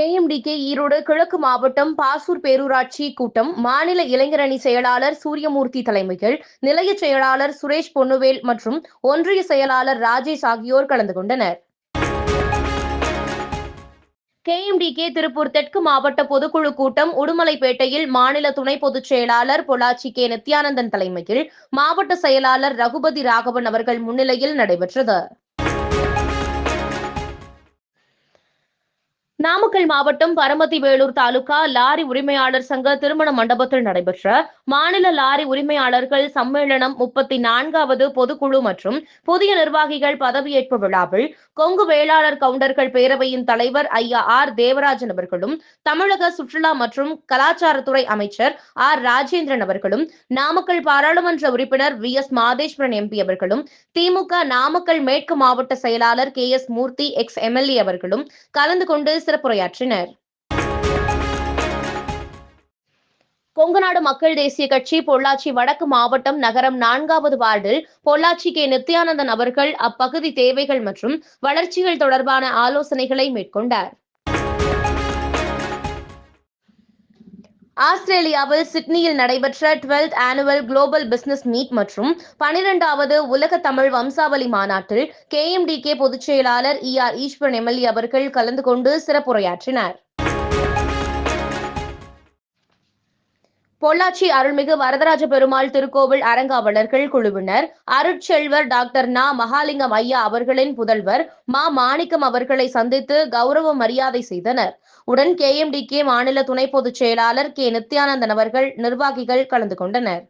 KMTK Erode கிழக்கு மாவட்டம் பாசூர் பேரூராட்சி கூட்டம் மாநில இளைஞரணி செயலாளர் சூரியமூர்த்தி தலைமையில் நிலைய செயலாளர் சுரேஷ் பொன்னுவேல் மற்றும் ஒன்றிய செயலாளர் ராஜேஷ் ஆகியோர் கலந்து கொண்டனர். கேஎம்டிகே திருப்பூர் தெற்கு மாவட்ட பொதுக்குழு கூட்டம் உடுமலைப்பேட்டையில் மாநில துணை பொதுச் செயலாளர் பொள்ளாச்சி கே நித்யானந்தன் தலைமையில் மாவட்ட செயலாளர் ரகுபதி ராகவன் அவர்கள் முன்னிலையில் நடைபெற்றது. நாமக்கல் மாவட்டம் பரமத்தி வேலூர் தாலுகா லாரி உரிமையாளர் சங்க திருமண மண்டபத்தில் நடைபெற்ற மாநில லாரி உரிமையாளர்கள் சம்மேளனம் முப்பத்தி நான்காவது பொதுக்குழு மற்றும் புதிய நிர்வாகிகள் பதவியேற்பு விழாவில் கொங்கு வேளாளர் கவுண்டர்கள் பேரவையின் தலைவர் ஐயா ஆர் தேவராஜன் அவர்களும் தமிழக சுற்றுலா மற்றும் கலாச்சாரத்துறை அமைச்சர் ஆர் ராஜேந்திரன் அவர்களும் நாமக்கல் பாராளுமன்ற உறுப்பினர் வி எஸ் மாதேஸ்வரன் எம்பி அவர்களும் திமுக நாமக்கல் மேற்கு மாவட்ட செயலாளர் K S Murthy ex MLA அவர்களும் கலந்து கொண்டு சிறப்புரையாற்றினர். கொங்குநாடு மக்கள் தேசிய கட்சி பொள்ளாச்சி வடக்கு மாவட்டம் நகரம் நான்காவது வார்டில் பொள்ளாச்சி கே. நித்யானந்தன் அவர்கள் அப்பகுதி தேவைகள் மற்றும் வளர்ச்சிகள் தொடர்பான ஆலோசனைகளை மேற்கொண்டார். ஆஸ்திரேலியாவில் சிட்னியில் நடைபெற்ற twelfth annual global business meet மற்றும் பனிரெண்டாவது உலக தமிழ் வம்சாவளி மாநாட்டில் கேஎம்டிகே பொதுச் செயலாளர் இ ஆர் ஈஸ்வரன் எம்எல்ஏ அவர்கள் கலந்து கொண்டு சிறப்புரையாற்றினார். பொள்ளாச்சி அருள்மிகு வரதராஜ பெருமாள் திருக்கோவில் அறங்காவலர்கள் குழுவினர். அருட்செல்வர் டாக்டர் நா. மகாலிங்கம் ஐயா அவர்களின் புதல்வர் மா. மாணிக்கம் அவர்களை சந்தித்து கௌரவ மரியாதை செய்தனர். உடன் கே. மாநில துணை பொதுச் செயலாளர் கே. நித்யானந்தன் அவர்கள் நிர்வாகிகள் கலந்து கொண்டனர்.